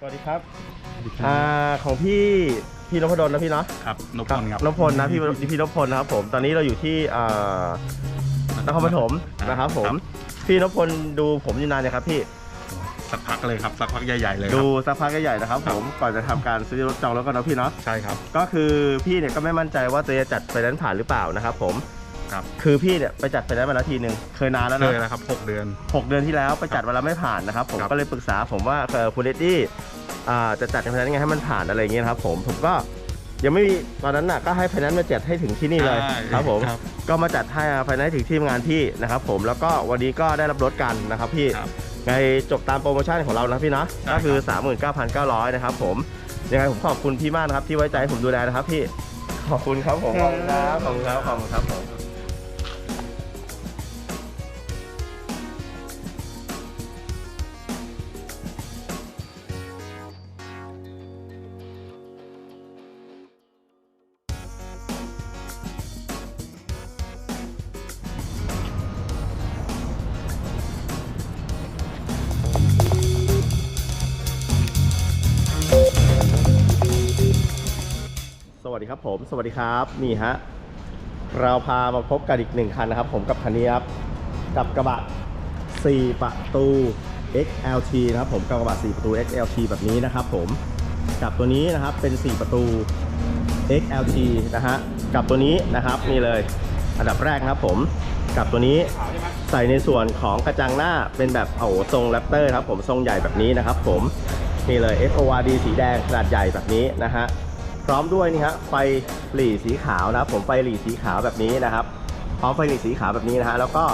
สวัสดีครับอ่าของพี่พี่นพดลนะพี่เนาะครับนพพลครับนพพลนะพี่พี่นพพลนะครับผมตอนนี้เราอยู่ที่อ่านครปฐมนะครับผมพี่นพพลดูผมอยู่นานเนี่ยครับพี่สักพักเลยครับสักพักใหญ่ๆเลยคดูรับสักพักใหญ่ๆนะครับผมก่อนจะทำการซื้อรถจองแล้วก็นะพี่เนาะใช่ครับ ก็คือพี่เนี่ยก็ไม่มั่นใจว่าตัวจะจัดไฟแนนซ์ผ่านหรือเปล่านะครับผม ครับ คือพี่เนี่ยไปจัดไฟแนนซ์มาแล้วทีหนึ่งเคยนานแล้วเคนะ ยแล้วครับหกเดือนหกเดือนที่แล้วไปจัดมาแล้วไม่ผ่านนะครับ ผมครับ ก็เลยปรึกษาผมว่าเออคุณเดดดี้อ่าจะจัดไฟแนนซ์ยังไงให้มันผ่านอะไรอย่างเงี้ยนะครับผมผมก็ยังไม่มีตอนนั้นน่ะก็ให้ไฟแนนซ์มาจัดให้ถึงที่นี่เลยใช่ครับผมครับ ก็มาจัดให้ไฟแนนซ์ถึงที่ทำงานพี่นะครับผมแล้วก็วันนี้ก็ได้รับรถกันนะครับพี่ครับไงจบตามโปรโมชั่นของเรานะพี่เนาะใช่ก็คือครับ39,900นะครับผมยังไงผมขอบคุณพี่มากนะครับที่ไว้ใจให้ผมดูแลนะครับพี่ขอบคุณครับผมขอบคุณครับขอบคุณครับขอบคุณครับผม วัสดีครับผม สวัสดีครับนี่ฮะเราพามาพบกันอีกหนึ่งคันนะครับ ผมกับคันนี้ครับกับกระบะ 4 ประตู XLT นะครับผมกับกระบะ 4 ประตู XLT แบบนี้นะครับผมกับตัวนี้นะครับเป็น 4 ประตู XLT นะฮะกับตัวนี้นะครับนี่เลย อันดับแรกนะครับผมกับตัวนี้ใส่ในส่วนของกระจังหน้าเป็นแบบโอ้ทรงแรปเตอร์ครับผมทรงใหญ่แบบนี้นะครับผมนี่เลย FORD สีแดงขนาดใหญ่แบบนี้นะฮะ พร้อมด้วยนี่ฮะไฟหลีสีขาวนะครับผมไฟหลีสีขาวแบบนี้นะครับพร้อมไฟหลีสีขาวแบบนี้นะฮะแล้วก็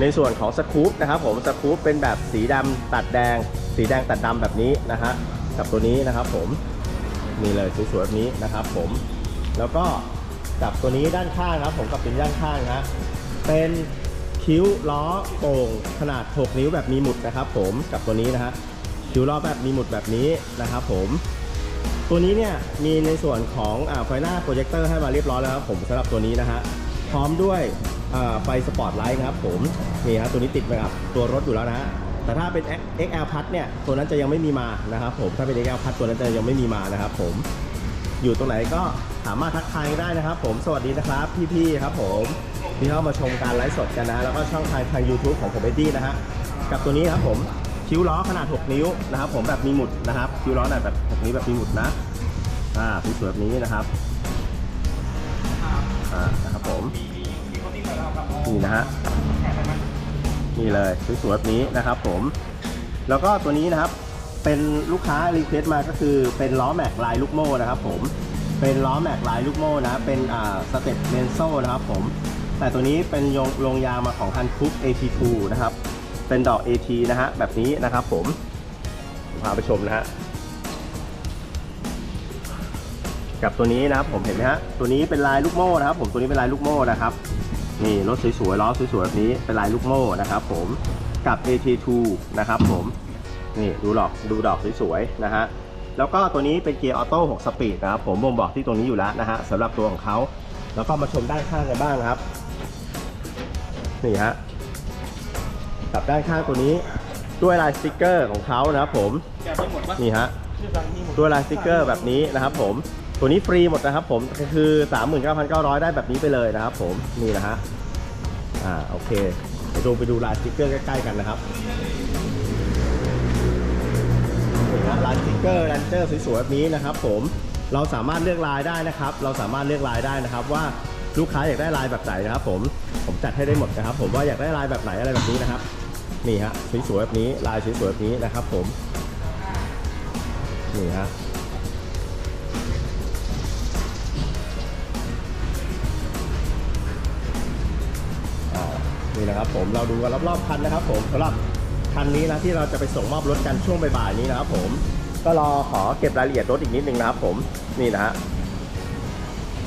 ในส่วนของสกู๊ปนะครับผมสกู๊ปเป็นแบบสีดำตัดแดง สีแดงตัดดำแบบนี้นะฮะกับตัวนี้นะครับผมนี่เลยสวยๆแบบนี้นะครับผมแล้วก็กับตัวนี้ด้านข้างนะครับผมกับเป็นด้านข้างฮะเป็นคิ้วล้อโป่งขนาด 6 นิ้วแบบมีหมุดนะครับผมกับตัวนี้นะฮะคิ้วล้อแบบมีหมุดแบบนี้นะครับผม ตัวนี้เนี่ยมีในส่วนของอไฟหน้าโปรเจคเตอร์ให้มาเรียบร้อยแล้วครับผมสำหรับตัวนี้นะฮะพร้อมด้วยไฟสปอตไลท์ครับผมนี่ฮะตัวนี้ติดมากับตัวรถอยู่แล้วนะฮะแต่ถ้าเป็น XL พัดเนี่ยตัวนั้นจะยังไม่มีมานะครับผมถ้าเป็น XL พัดตัวนั้นจะยังไม่มีมานะครับผมอยู่ตรงไหนก็สามารถทักทายได้นะครับ ผมสวัสดีนะครับพี่ๆครับผมที่เข้ามาชมการไลฟ์สดกันนะ แล้วก็ช่องทางทาง YouTube ของผมเอ็ดดี้นะฮะกับตัวนี้ครับผม คิ้วล้อขนาด 6 นิ้วนะครับ ผมแบบมีหมุดนะครับ คิ้วล้อขนาดแบบ 6 นิ้วแบบมีหมุดนะ อ่าสวยแบบนี้นะครับ อ่านะครับผม นี่นะฮะ นี่เลยสวยๆแบบนี้นะครับ ผม แล้วก็ตัวนี้นะครับเป็นลูกค้ารีเควสต์มาก็คือเป็นล้อแม็กลายลูกโม่นะครับ ผมเป็นล้อแม็กลายลูกโม่นะเป็นอ่าสเต็ปเมนโซนะครับ ผม แต่ตัวนี้เป็นยงลงยางมาของคันคุก AT2 นะครับ เป็นดอก AT นะฮะแบบนี้นะครับผมพาไปชมนะฮะกับตัวนี้นะครับผมเห็นไหมฮะตัวนี้เป็นลายลูกโม่นะครับ ผมตัวนี้เป็นลายลูกโม่นะครับนี่รถสวยๆล้อสวยๆแบบนี้เป็นลายลูกโม่นะครับผมกับ AT2 นะครับผมนี่ดูดอกดูดอกสวยๆนะฮะแล้วก็ตัวนี้เป็นเกียร์ออโต้6สปีดนะครับผมบ่งบอกที่ตรงนี้อยู่แล้วนะฮะสำหรับตัวของเขาแล้วก็มาชมด้านข้างกันบ้างนะครับนี่ฮะ กับด้านข้างตัวนี้ ด้วยลายสติกเกอร์ของเขานะครับผมนี่ฮะตัวยลายสติกเกอร์แบบนี้นะครับผมตัวนี้ฟรีหมดนะครับผมก็คือ 39,900 ได้แบบนี้ไปเลยนะครับผมนี่นะฮะอ่าโอเคไปดูไปดูลายสติกเกอร์ใกล้ๆกันนะครับนี่ฮะลายสติกเกอร์แรนเจอร์สวยๆแบบนี้นะครับผมเราสามารถเลือกลายได้นะครับ เราสามารถเลือกลายได้นะครับว่าลูกค้าอยากได้ลายแบบไหนนะครับผม ผมจัดให้ได้หมดนะครับ ผมว่าอยากได้ลายแบบไหนอะไรแบบนี้นะครับ นี่ฮะสวยๆแบบนี้ลายสวยๆแบบนี้นะครับผมนี่ฮะนี่นะครับผมเราดูกันรอบๆคันนะครับผมสำหรับคันนี้นะที่เราจะไปส่งมอบรถกันช่วงบ่ายๆนี้นะครับผมก็รอขอเก็บรายละเอียดรถอีกนิดนึงนะครับผมนี่นะฮะ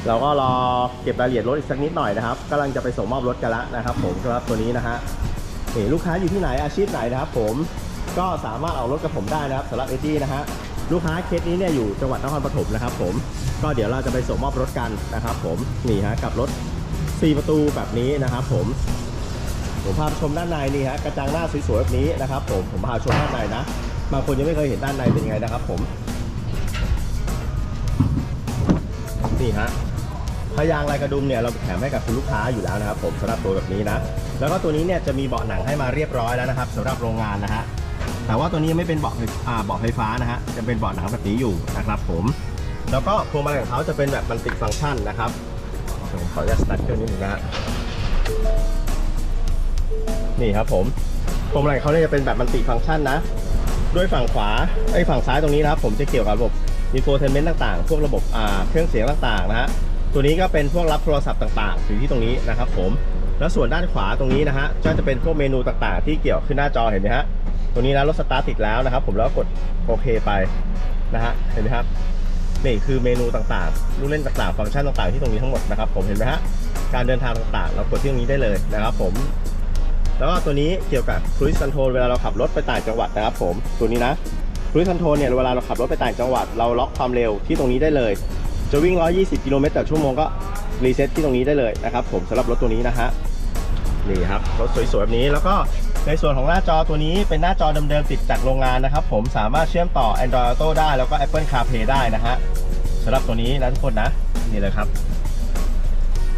เราก็รอเก็บรายละเอียดรถอีกสักนิดหน่อยนะครับกำลังจะไปส่งมอบรถกันแล้วนะครับ ผมสำหรับตัวนี้นะฮะ นี่ลูกค้าอยู่ที่ไหนอาชีพไหนนะครับผมก็สามารถเอารถกับผมได้นะครับสำหรับเอ็ดดี้นะฮะลูกค้าเคสนี้เนี่ยอยู่จังหวัดนครปฐมนะครับผมก็เดี๋ยวเราจะไปส่งมอบรถกันนะครับผมนี่ฮะกับรถ 4 ประตูแบบนี้นะครับผมผมพาชมด้านในนี่ฮะกระจังหน้าสวยๆแบบนี้นะครับผมผมพาชมด้านในนะบางคนยังไม่เคยเห็นด้านในเป็นยังไงนะครับผมนี่ฮะ พยางลายกระดุมเนี่ยเราแถมให้กับคุณลูกค้าอยู่แล้วนะครับ ผมสำหรับตัวแบบนี้นะแล้วก็ตัวนี้เนี่ยจะมีเบาะหนังให้มาเรียบร้อยแล้วนะครับสำหรับโรงงานนะฮะแต่ว่าตัวนี้ไม่เป็นเบาะไฟอ่าเบาะไฟฟ้านะฮะจะเป็นเบาะหนังแบบนี้อยู่นะครับ ผมแล้วก็พวงมาลัยของเขาจะเป็นแบบมันติดฟังก์ชันนะครับผมขออนุญาตสตาร์ทเครื่องนิดนึงนะฮะนี่ครับผมพวงมาลัยเขาเนี่ยจะเป็นแบบมันติดฟังก์ชันนะด้วยฝั่งขวาไอ้ฝั่งซ้ายตรงนี้นะครับ ผมจะเกี่ยวกับระบบอินโฟเทนเมนต์ต่างๆ พวกระบบอ่าเครื่องเสียงต่างๆนะฮะ ตัวนี้ก็เป็นพวกรับโทรศัพท์ต่างๆอยู่ที่ตรงนี้นะครับผมแล้วส่วนด้านขวาตรงนี้นะฮะก็จะเป็นพวกเมนูต่างๆ ที่เกี่ยวขึ้นหน้าจอเห็นไหมฮะตัวนี้นะรถสตาร์ทติดแล้วนะครับ ผมแล้วกดโอเคไปนะฮะเห็นไหมครับนี่คือเมนูต่างๆลูกเล่นต่างๆ ฟังก์ชันต่างๆ ที่ตรงนี้ทั้งหมดนะครับ ผมเห็นไหมฮะการเดินทางต่างๆ เรากดที่ตรงนี้ได้เลยนะครับผม แล้วก็ตัวนี้เกี่ยวกับ Cruise Control เวลาเราขับรถไปต่างจังหวัดนะครับผมตัวนี้นะ Cruise Control เนี่ยเวลาเราขับรถไปต่างจังหวัด เราล็อกความเร็วที่ตรงนี้ได้เลย จะวิ่ง 120 กิโลเมตรต่อชั่วโมงก็รีเซ็ตที่ตรงนี้ได้เลยนะครับผมสำหรับรถตัวนี้นะฮะนี่ครับรถสวยๆแบบนี้แล้วก็ในส่วนของหน้าจอตัวนี้เป็นหน้าจอเดิมๆติดจากโรงงานนะครับผมสามารถเชื่อมต่อ Android Auto ได้แล้วก็ Apple CarPlay ได้นะฮะสำหรับตัวนี้นะทุกคนนะนี่เลยครับ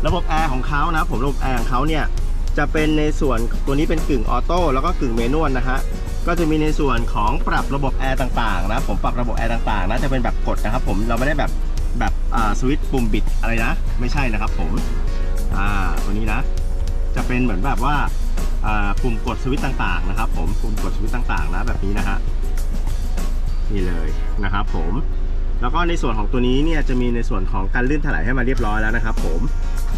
ระบบแอร์ของเขานะผมระบบแอร์ของเขาเนี่ยจะเป็นในส่วนตัวนี้เป็นกึ่งออโต้แล้วก็กึ่งเมนวลนะฮะก็จะมีในส่วนของปรับระบบแอร์ต่างๆนะผมปรับระบบแอร์ต่างๆนะจะเป็นแบบกดนะครับผมเราไม่ได้แบบ แบบสวิตช์ปุ่มบิดอะไรนะ ไม่ใช่นะครับผมอ่าตัวนี้นะ จะเป็นเหมือนแบบว่าปุ่มกดสวิตช์ต่างๆนะครับ ผมปุ่มกดสวิตช์ต่างๆนะแบบนี้นะฮะนี่เลยนะครับผมแล้วก็ในส่วนของตัวนี้เนี่ยจะมีในส่วนของการลื่นถลายให้มาเรียบร้อยแล้วนะครับผม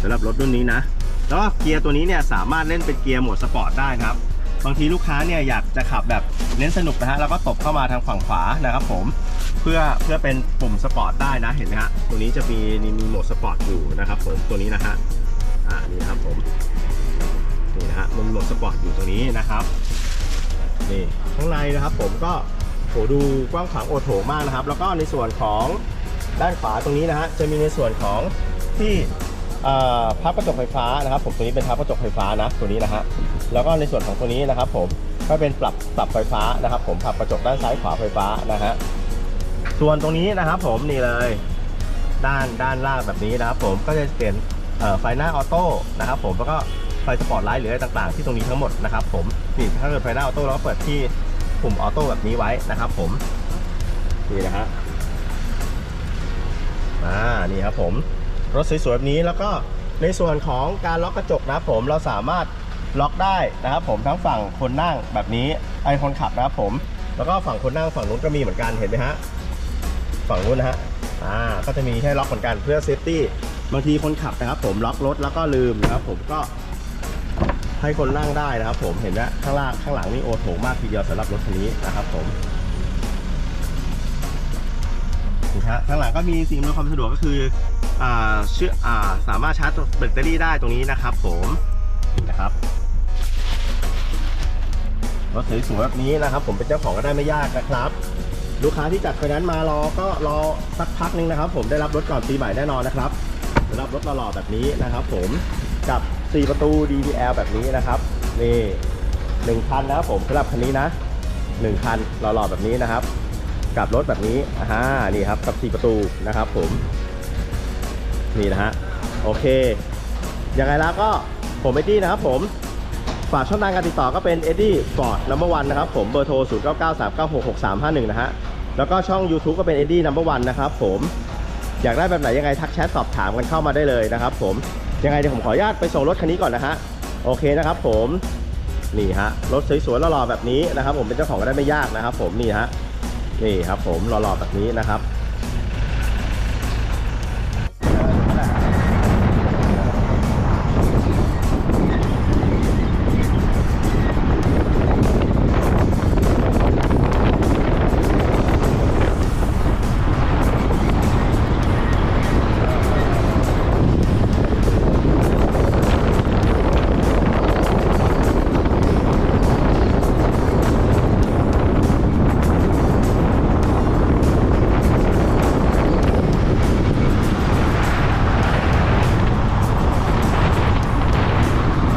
สำหรับรถรุ่นนี้นะแล้วก็เกียร์ตัวนี้เนี่ยสามารถเล่นเป็นเกียร์โหมดสปอร์ตได้ครับ บางทีลูกค้าเนี่ยอยากจะขับแบบเน้นสนุกนะฮะแล้วก็ตบเข้ามาทางฝั่งขวานะครับผมเพื่อเพื่อเป็นปุ่มสปอร์ตได้นะเห็นไหมฮะตัวนี้จะมีมีโหมดสปอร์ตอยู่นะครับผมตัวนี้นะฮะอ่านี่นะครับผมนี่นะฮะมันโหมดสปอร์ตอยู่ตรงนี้นะครับนี่ข้างในนะครับผมก็โหดูกว้างขวางโอโถงมากนะครับ แล้วก็ในส่วนของด้านขวาตรงนี้นะฮะจะมีในส่วนของที่ พับกระจกไฟฟ้านะครับ ผมตัวนี้เป็นพับกระจกไฟฟ้านะตัวนี้นะฮะแล้วก็ในส่วนของตัวนี้นะครับผมก็เป็นปรับปรับไฟฟ้านะครับ ผมปรับกระจกด้านซ้ายขวาไฟฟ้านะฮะส่วนตรงนี้นะครับผมนี่เลย ด้านด้านล่างแบบนี้นะครับผมก็จะเปลี่ยนไฟหน้าออโต้นะครับผมแล้วก็ไฟสปอร์ตไลท์หรืออะไรต่างๆ ที่ตรงนี้ทั้งหมดนะครับผมนี่ถ้าเกิดไฟหน้าออโต้เราก็เปิดที่ปุ่มออโต้แบบนี้ไว้นะครับผมนี่นะฮะอ่านี่ครับผม รถสวยๆแบบนี้แล้วก็ในส่วนของการล็อกกระจกนะครับผมเราสามารถล็อกได้นะครับผมทั้งฝั่งคนนั่งแบบนี้ไอคนขับนะครับผม แล้วก็ฝั่งคนนั่งฝั่งนู้นก็มีเหมือนกันเห็นไหมฮะฝั่งนู้นนะฮะอ่าก็จะมีให้ล็อกเหมือนกันเพื่อเซฟตี้บางทีคนขับนะครับผมล็อกรถแล้วก็ลืมนะครับผมก็ให้คนนั่งได้นะครับผมเห็นไหมข้างล่างข้างหลังนี่โอโถงมากทีเดียวสำหรับรถคันนี้นะครับผม ฮะข้างหลังก็มีสิ่งอำนวยความสะดวกก็คืออ่าเชื่ออ่าสามารถชาร์จแบตเตอรี่ได้ตรงนี้นะครับ ผมนี่นะครับรถสวยๆแบบนี้นะครับ ผมเป็นเจ้าของก็ได้ไม่ยากนะครับ ลูกค้าที่จัดไฟนนซ์มารอก็รอสักพักหนึงนะครับ ผมได้รับรถก่อนปีใหม่แน่นอนนะครับได้รับรถหล่อๆแบบนี้นะครับ ผมกับ4ประตู DDL แบบนี้นะครับนี่หนึ่งคันนะครับผมสำหรับคันนี้นะหนึ่งคันหล่อๆแบบนี้นะครับ กับรถแบบนี้อ่านี่ครับกับ4ประตูนะครับผมนี่นะฮะโอเคยังไงแล้วก็ผมเอ็ดดี้นะครับผมฝากช่องทางการติดต่อก็เป็นเอ็ดดี้ฟอร์ดนัมเบอร์วันนะครับผมเบอร์โทร 0 9 9 3 9 6 6 3 5 1 นะฮะแล้วก็ช่อง YouTube ก็เป็นเอ็ดดี้นัมเบอร์วันนะครับผมอยากได้แบบไหนยังไงทักแชทสอบถามกันเข้ามาได้เลยนะครับผมยังไงเดี๋ยวผมขออนุญาตไปส่งรถคันนี้ก่อนนะฮะโอเคนะครับผมนี่ฮะรถสวยๆหล่อๆแบบนี้นะครับผมเป็นเจ้าของก็ได้ไม่ยากนะครับผมนี่ฮะ นี่ครับผมหล่อๆแบบนี้นะครับ